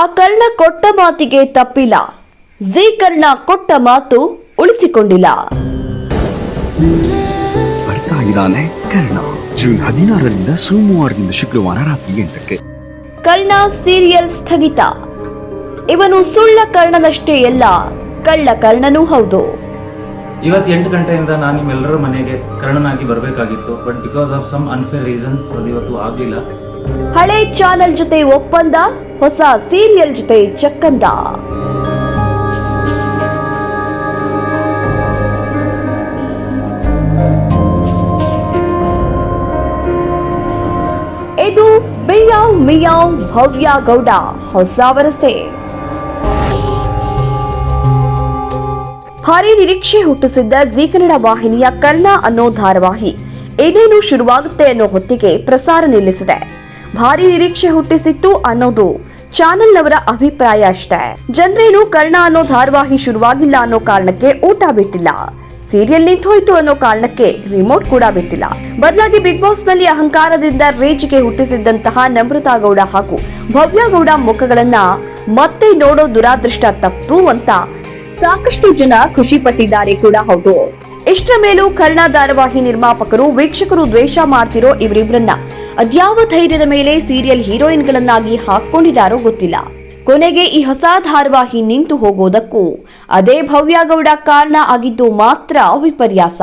ಕೊಟ್ಟ ಮಾತಿಗೆ ತಪ್ಪಿಲ್ಲ. ಜಿ ಕರ್ಣ ಕೊಟ್ಟ ಮಾತು ಉಳಿಸಿಕೊಂಡಿಲ್ಲ. ಬರ್ತಾ ಇದ್ದಾನೆ ಕರ್ಣ. ಜೂನ್ ಹದಿನಾರರಿಂದ ಸೋಮವಾರದಿಂದ ಶುಕ್ರವಾರ ರಾತ್ರಿ ಎಂಟಕ್ಕೆ. ಕರ್ಣ ಸೀರಿಯಲ್ ಸ್ಥಗಿತ. ಇವನು ಸುಳ್ಳ ಕರ್ಣನಷ್ಟೇ ಎಲ್ಲ ಕಳ್ಳ ಕರ್ಣನೂ ಹೌದು. ಇವತ್ತು ಎಂಟು ಗಂಟೆಯಿಂದ ನಾನು ನಿಮ್ಮೆಲ್ಲರ ಮನೆಗೆ ಕರ್ಣನಾಗಿ ಬರಬೇಕಾಗಿತ್ತು but because of some unfair reasons ಅದು ಇವತ್ತು ಆಗಲಿಲ್ಲ. ಹಳೆ ಚಾನೆಲ್ ಜೊತೆ ಒಪ್ಪಂದ, ಹೊಸ ಸೀರಿಯಲ್ ಜೊತೆ ಚಕ್ಕಂದ. ಇದು ಬಿಯಾವ್ ಮಿಯಾವ್ ಭವ್ಯ ಗೌಡ ಹೊಸ ವರಸೆ. ಭಾರಿ ನಿರೀಕ್ಷೆ ಹುಟ್ಟಿಸಿದ್ದ ಜೀ ಕನ್ನಡ ವಾಹಿನಿಯ ಕರ್ಣ ಅನ್ನೋ ಧಾರಾವಾಹಿ ಏನೇನು ಶುರುವಾಗುತ್ತೆ ಅನ್ನೋ ಹೊತ್ತಿಗೆ ಪ್ರಸಾರ ನಿಲ್ಲಿಸಿದೆ. ಭಾರಿ ನಿರೀಕ್ಷೆ ಹುಟ್ಟಿಸಿತ್ತು ಅನ್ನೋದು ಚಾನೆಲ್ ಅವರ ಅಭಿಪ್ರಾಯ ಅಷ್ಟೇ. ಜನರೇನು ಕರ್ಣ ಅನ್ನೋ ಧಾರಾವಾಹಿ ಶುರುವಾಗಿಲ್ಲ ಅನ್ನೋ ಕಾರಣಕ್ಕೆ ಊಟ ಬಿಟ್ಟಿಲ್ಲ. ಸೀರಿಯಲ್ ನಿಂತೋಯ್ತು ಅನ್ನೋ ಕಾರಣಕ್ಕೆ ರಿಮೋಟ್ ಕೂಡ ಬಿಟ್ಟಿಲ್ಲ. ಬದಲಾಗಿ ಬಿಗ್ ಬಾಸ್ನಲ್ಲಿ ಅಹಂಕಾರದಿಂದ ರೇಜಿಗೆ ಹುಟ್ಟಿಸಿದ್ದಂತಹ ನಮ್ರತಾ ಗೌಡ ಹಾಗೂ ಭವ್ಯ ಗೌಡ ಮುಖಗಳನ್ನ ಮತ್ತೆ ನೋಡೋ ದುರಾದೃಷ್ಟ ತಪ್ಪು ಅಂತ ಸಾಕಷ್ಟು ಜನ ಖುಷಿ ಪಟ್ಟಿದ್ದಾರೆ ಕೂಡ ಹೌದು. ಇಷ್ಟರ ಮೇಲೂ ಕರ್ಣ ಧಾರಾವಾಹಿ ನಿರ್ಮಾಪಕರು, ವೀಕ್ಷಕರು ದ್ವೇಷ ಮಾಡ್ತಿರೋ ಇವರಿಬ್ಬರನ್ನ ಅದ್ಯಾವ ಧೈರ್ಯದ ಮೇಲೆ ಸೀರಿಯಲ್ ಹೀರೋಯಿನ್ಗಳನ್ನಾಗಿ ಹಾಕೊಂಡಿದ್ದಾರೋ ಗೊತ್ತಿಲ್ಲ. ಕೊನೆಗೆ ಈ ಹೊಸ ಧಾರಾವಾಹಿ ನಿಂತು ಹೋಗೋದಕ್ಕೂ ಅದೇ ಭವ್ಯಗೌಡ ಕಾರಣ ಆಗಿದ್ದು ಮಾತ್ರ ವಿಪರ್ಯಾಸ.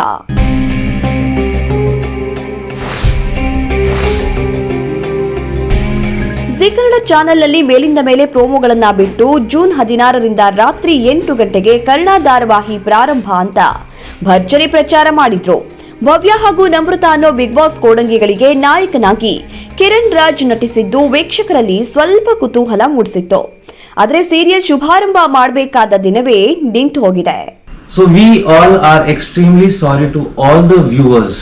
ಜಿ ಕನ್ನಡ ಚಾನೆಲ್ನಲ್ಲಿ ಮೇಲಿಂದ ಮೇಲೆ ಪ್ರೋಮೋಗಳನ್ನ ಬಿಟ್ಟು ಜೂನ್ ಹದಿನಾರರಿಂದ ರಾತ್ರಿ ಎಂಟು ಗಂಟೆಗೆ ಕನ್ನಡ ಧಾರಾವಾಹಿ ಪ್ರಾರಂಭ ಅಂತ ಭರ್ಜರಿ ಪ್ರಚಾರ ಮಾಡಿದ್ರು. ಭವ್ಯ ಹಾಗೂ ನಮೃತ ಅನ್ನೋ ಬಿಗ್ ಬಾಸ್ ಕೋಡಂಗಿಗಳಿಗೆ ನಾಯಕನಾಗಿ ಕಿರಣ್ ರಾಜ್ ನಟಿಸಿದ್ದು ವೀಕ್ಷಕರಲ್ಲಿ ಸ್ವಲ್ಪ ಕುತೂಹಲ ಮೂಡಿಸಿತ್ತು. ಆದರೆ ಸೀರಿಯಲ್ ಶುಭಾರಂಭ ಮಾಡಬೇಕಾದ ದಿನವೇ ನಿಂತು ಹೋಗಿದೆ. So we all are extremely sorry to all the viewers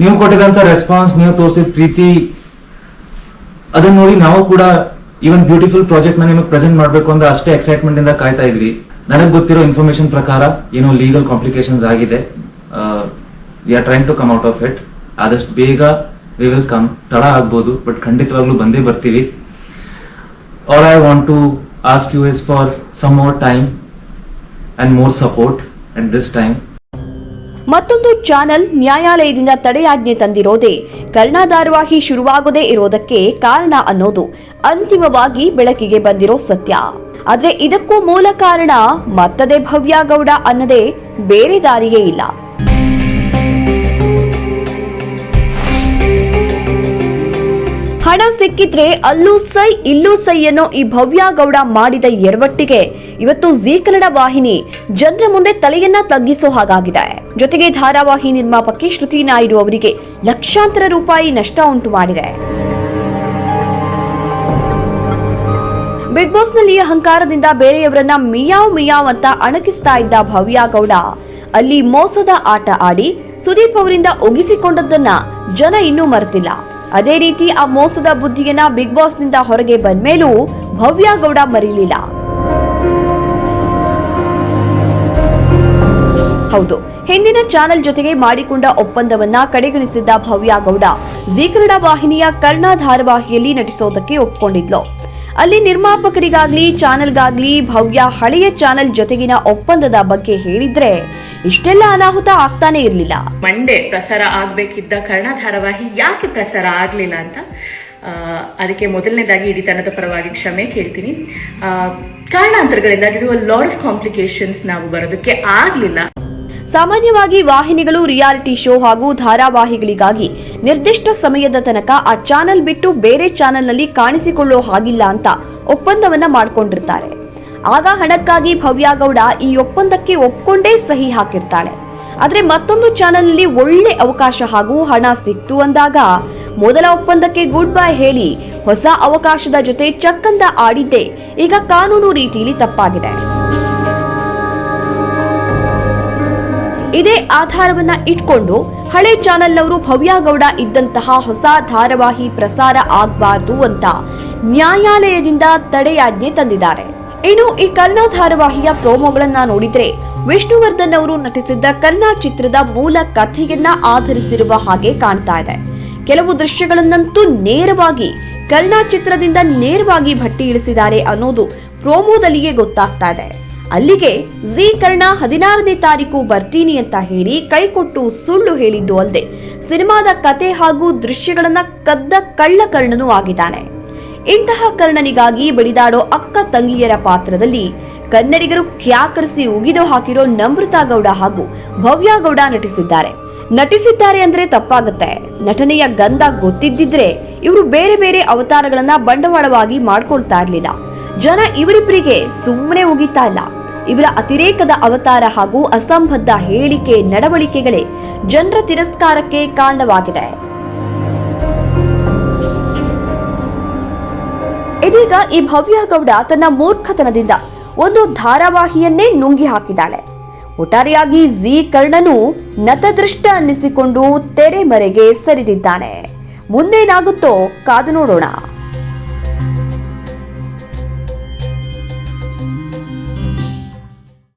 ನೀವು ಕೊಟ್ಟಿದಂತ ರೆಸ್ಪಾನ್ಸ್ ನೀವು ತೋರಿಸಿದ ಪ್ರೀತಿ, ಅದನ್ನ ನೋಡಿ ನಾವು ಕೂಡ ಇವನ್ ಬ್ಯೂಟಿಫುಲ್ ಪ್ರಾಜೆಕ್ಟ್ನ ನಿಮಗೆ ಪ್ರೆಸೆಂಟ್ ಮಾಡಬೇಕು ಅಂತ ಅಷ್ಟೇ ಎಕ್ಸೈಟ್ಮೆಂಟ್ ಇಂದ ಕಾಯ್ತಾ ಇದ್ವಿ. ನನಗೆ ಗೊತ್ತಿರೋ ಇನ್ಫಾರ್ಮೇಶನ್ ಪ್ರಕಾರ ಏನೋ ಲೀಗಲ್ ಕಾಂಪ್ಲಿಕೇಶನ್ಸ್ ಆಗಿದೆ. We are trying to come out of it ಆದಷ್ಟು ಬೇಗ ವಿ ವಿಲ್ ಕಮ್ ತಡ ಆಗ್ಬೋದು ಬಟ್ ಖಂಡಿತವಾಗ್ಲೂ ಬಂದೇ ಬರ್ತೀವಿ. All I want to ask you is for some more time and more support at this time ಮತ್ತೊಂದು channel ನ್ಯಾಯಾಲಯದಿಂದ ತಡೆಯಾಜ್ಞೆ ತಂದಿರೋದೇ ಕರ್ಣ ಧಾರಾವಾಹಿ ಶುರುವಾಗದೇ ಇರೋದಕ್ಕೆ ಕಾರಣ ಅನ್ನೋದು ಅಂತಿಮವಾಗಿ ಬೆಳಕಿಗೆ ಬಂದಿರೋ ಸತ್ಯ. ಆದ್ರೆ ಇದಕ್ಕೂ ಮೂಲ ಕಾರಣ ಮತ್ತದೇ ಭವ್ಯ ಗೌಡ ಅನ್ನದೇ ಬೇರೆ ದಾರಿಯೇ ಇಲ್ಲ. ಹಣ ಸಿಕ್ಕಿದ್ರೆ ಅಲ್ಲೂ ಸೈ, ಇಲ್ಲೂ ಸೈ ಅನ್ನೋ ಈ ಭವ್ಯ ಗೌಡ ಮಾಡಿದ ಎರವಟ್ಟಿಗೆ. ಇವತ್ತು ಜೀ ಕನ್ನಡ ವಾಹಿನಿ ಜನರ ಮುಂದೆ ತಲೆಯನ್ನ ತಗ್ಗಿಸೋ ಹಾಗಾಗಿದೆ. ಜೊತೆಗೆ ಧಾರಾವಾಹಿ ನಿರ್ಮಾಪಕಿ ಶ್ರುತಿ ನಾಯ್ಡು ಅವರಿಗೆ ಲಕ್ಷಾಂತರ ರೂಪಾಯಿ ನಷ್ಟ ಉಂಟು ಮಾಡಿದೆ. ಬಿಗ್ ಬಾಸ್ನಲ್ಲಿ ಅಹಂಕಾರದಿಂದ ಬೇರೆಯವರನ್ನ ಮಿಯಾವ್ ಮಿಯಾವ್ ಅಂತ ಅಣಕಿಸ್ತಾ ಇದ್ದ ಭವ್ಯ ಗೌಡ, ಅಲ್ಲಿ ಮೋಸದ ಆಟ ಆಡಿ ಸುದೀಪ್ ಅವರಿಂದ ಒಗಿಸಿಕೊಂಡದ್ದನ್ನ ಜನ ಇನ್ನೂ ಮರೆತಿಲ್ಲ. ಅದೇ ರೀತಿ ಆ ಮೋಸದ ಬುದ್ಧಿಯನ್ನ ಬಿಗ್ ಬಾಸ್ನಿಂದ ಹೊರಗೆ ಬಂದ್ಮೇಲೂ ಭವ್ಯ ಗೌಡ ಮರೀಲಿಲ್ಲ. ಹೌದು, ಹಿಂದಿನ ಚಾನೆಲ್ ಜೊತೆಗೆ ಮಾಡಿಕೊಂಡ ಒಪ್ಪಂದವನ್ನ ಕಡೆಗಣಿಸಿದ್ದ ಭವ್ಯ ಗೌಡ, ಜೀ ಕನ್ನಡ ವಾಹಿನಿಯ ಕರ್ಣ ಧಾರಾವಾಹಿಯಲ್ಲಿ ನಟಿಸೋದಕ್ಕೆ ಒಪ್ಕೊಂಡಿದ್ಲು. ಅಲ್ಲಿ ನಿರ್ಮಾಪಕರಿಗಾಗ್ಲಿ, ಚಾನೆಲ್ಗಾಗ್ಲಿ, ಭವ್ಯ ಹಳೆಯ ಚಾನೆಲ್ ಜೊತೆಗಿನ ಒಪ್ಪಂದದ ಬಗ್ಗೆ ಹೇಳಿದ್ರೆ ಇಷ್ಟೆಲ್ಲ ಅನಾಹುತ ಆಗ್ತಾನೆ ಇರಲಿಲ್ಲ. ಮಂಡೆ ಪ್ರಸಾರ ಆಗ್ಬೇಕಿದ್ದ ಕರ್ಣ ಧಾರಾವಾಹಿ ಯಾಕೆ ಪ್ರಸಾರ ಆಗ್ಲಿಲ್ಲ ಅಂತ? ಅದಕ್ಕೆ ಮೊದಲನೇದಾಗಿ ಇಡೀ ತಂಡದ ಪರವಾಗಿ ಕ್ಷಮೆ ಕೇಳ್ತೀನಿ. ಕಾರಣಾಂತರಗಳಿಂದ ಡ್ಯೂ ಲಾಟ್ ಆಫ್ ಕಾಂಪ್ಲಿಕೇಶನ್ಸ್ ನಾವು ಬರೋದಕ್ಕೆ ಆಗ್ಲಿಲ್ಲ. ಸಾಮಾನ್ಯವಾಗಿ ವಾಹಿನಿಗಳು, ರಿಯಾಲಿಟಿ ಶೋ ಹಾಗೂ ಧಾರಾವಾಹಿಗಳಿಗಾಗಿ ನಿರ್ದಿಷ್ಟ ಸಮಯದ ತನಕ ಆ ಚಾನೆಲ್ ಬಿಟ್ಟು ಬೇರೆ ಚಾನೆಲ್ನಲ್ಲಿ ಕಾಣಿಸಿಕೊಳ್ಳೋ ಹಾಗಿಲ್ಲ ಅಂತ ಒಪ್ಪಂದವನ್ನ ಮಾಡಿಕೊಂಡಿರ್ತಾರೆ. ಆಗ ಹಣಕ್ಕಾಗಿ ಭವ್ಯ ಗೌಡ ಈ ಒಪ್ಪಂದಕ್ಕೆ ಒಪ್ಕೊಂಡೇ ಸಹಿ ಹಾಕಿರ್ತಾಳೆ. ಆದ್ರೆ ಮತ್ತೊಂದು ಚಾನೆಲ್ನಲ್ಲಿ ಒಳ್ಳೆ ಅವಕಾಶ ಹಾಗೂ ಹಣ ಸಿಕ್ತು ಅಂದಾಗ ಮೊದಲ ಒಪ್ಪಂದಕ್ಕೆ ಗುಡ್ ಬೈ ಹೇಳಿ ಹೊಸ ಅವಕಾಶದ ಜೊತೆ ಚಕ್ಕಂದ ಆಡಿದ್ದೇ. ಈಗ ಕಾನೂನು ರೀತಿಯಲ್ಲಿ ತಪ್ಪಾಗಿದೆ. ಇದೇ ಆಧಾರವನ್ನ ಇಟ್ಕೊಂಡು ಹಳೆ ಚಾನೆಲ್ನವರು ಭವ್ಯ ಗೌಡ ಇದ್ದಂತಹ ಹೊಸ ಧಾರಾವಾಹಿ ಪ್ರಸಾರ ಆಗಬಾರ್ದು ಅಂತ ನ್ಯಾಯಾಲಯದಿಂದ ತಡೆಯಾಜ್ಞೆ ತಂದಿದ್ದಾರೆ. ಇನ್ನು ಈ ಕನ್ನಡ ಧಾರಾವಾಹಿಯ ಪ್ರೋಮೋಗಳನ್ನ ನೋಡಿದ್ರೆ ವಿಷ್ಣುವರ್ಧನ್ ಅವರು ನಟಿಸಿದ್ದ ಕರ್ಣ ಚಿತ್ರದ ಮೂಲ ಕಥೆಯನ್ನ ಆಧರಿಸಿರುವ ಹಾಗೆ ಕಾಣ್ತಾ ಇದೆ. ಕೆಲವು ದೃಶ್ಯಗಳನ್ನಂತೂ ನೇರವಾಗಿ ಕರ್ಣ ಚಿತ್ರದಿಂದ ನೇರವಾಗಿ ಭಟ್ಟಿ ಇಳಿಸಿದ್ದಾರೆ ಅನ್ನೋದು ಪ್ರೋಮೋದಲ್ಲಿಯೇ ಗೊತ್ತಾಗ್ತಾ ಇದೆ. ಅಲ್ಲಿಗೆ ಜಿ ಕರ್ಣ ಹದಿನಾರನೇ ತಾರೀಕು ಬರ್ತೀನಿ ಅಂತ ಹೇಳಿ ಕೈಕೊಟ್ಟು ಸುಳ್ಳು ಹೇಳಿದ್ದು ಅಲ್ಲದೆ ಸಿನಿಮಾದ ಕತೆ ಹಾಗೂ ದೃಶ್ಯಗಳನ್ನ ಕದ್ದ ಕಳ್ಳ ಕರ್ಣನೂ ಆಗಿದ್ದಾನೆ. ಇಂತಹ ಕರ್ಣನಿಗಾಗಿ ಬಡಿದಾಡೋ ಅಕ್ಕ ತಂಗಿಯರ ಪಾತ್ರದಲ್ಲಿ ಕನ್ನಡಿಗರು ಕ್ಯಾಕರಿಸಿ ಉಗಿದು ಹಾಕಿರೋ ನಮ್ರತಾ ಗೌಡ ಹಾಗೂ ಭವ್ಯ ಗೌಡ ನಟಿಸಿದ್ದಾರೆ. ನಟಿಸಿದ್ದಾರೆ ಅಂದ್ರೆ ತಪ್ಪಾಗುತ್ತೆ. ನಟನೆಯ ಗಂಧ ಗೊತ್ತಿದ್ದಿದ್ರೆ ಇವರು ಬೇರೆ ಬೇರೆ ಅವತಾರಗಳನ್ನ ಬಂಡವಾಳವಾಗಿ ಮಾಡ್ಕೊಳ್ತಾ ಇರ್ಲಿಲ್ಲ. ಜನ ಇವರಿಬ್ಬರಿಗೆ ಸುಮ್ಮನೆ ಉಗಿತಾ ಇಲ್ಲ. ಇವರ ಅತಿರೇಕದ ಅವತಾರ ಹಾಗೂ ಅಸಂಬದ್ಧ ಹೇಳಿಕೆ ನಡವಳಿಕೆಗಳೇ ಜನರ ತಿರಸ್ಕಾರಕ್ಕೆ ಕಾರಣವಾಗಿದೆ. ಇದೀಗ ಈ ಭವ್ಯ ಗೌಡ ತನ್ನ ಮೂರ್ಖತನದಿಂದ ಒಂದು ಧಾರಾವಾಹಿಯನ್ನೇ ನುಂಗಿ ಹಾಕಿದ್ದಾಳೆ. ಒಟ್ಟಾರೆಯಾಗಿ ಜಿ ಕರ್ಣನು ನತದೃಷ್ಟ ಅನ್ನಿಸಿಕೊಂಡು ತೆರೆಮರೆಗೆ ಸರಿದಿದ್ದಾನೆ. ಮುಂದೇನಾಗುತ್ತೋ ಕಾದು ನೋಡೋಣ.